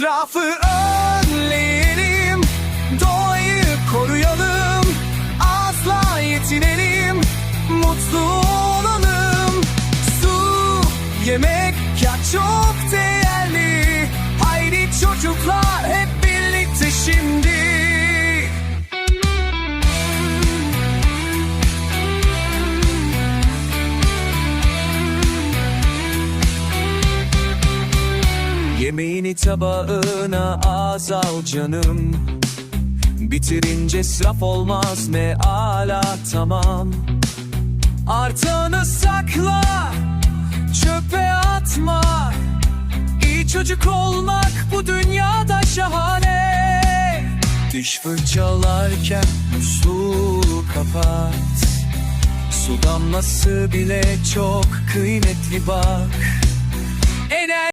İsrafı önleyelim. Doğayı koruyalım Asla yetinelim Mutlu olalım. Su, yemek ya çok değerli Yemeğini tabağına azal canım. Bitirince sraf olmaz meala tamam. Artanı sakla Çöpe atma. İyi çocuk olmak bu dünyada şahane. Diş fırçalarken musluğu kapat. Su damlası bile çok kıymetli bak. Ener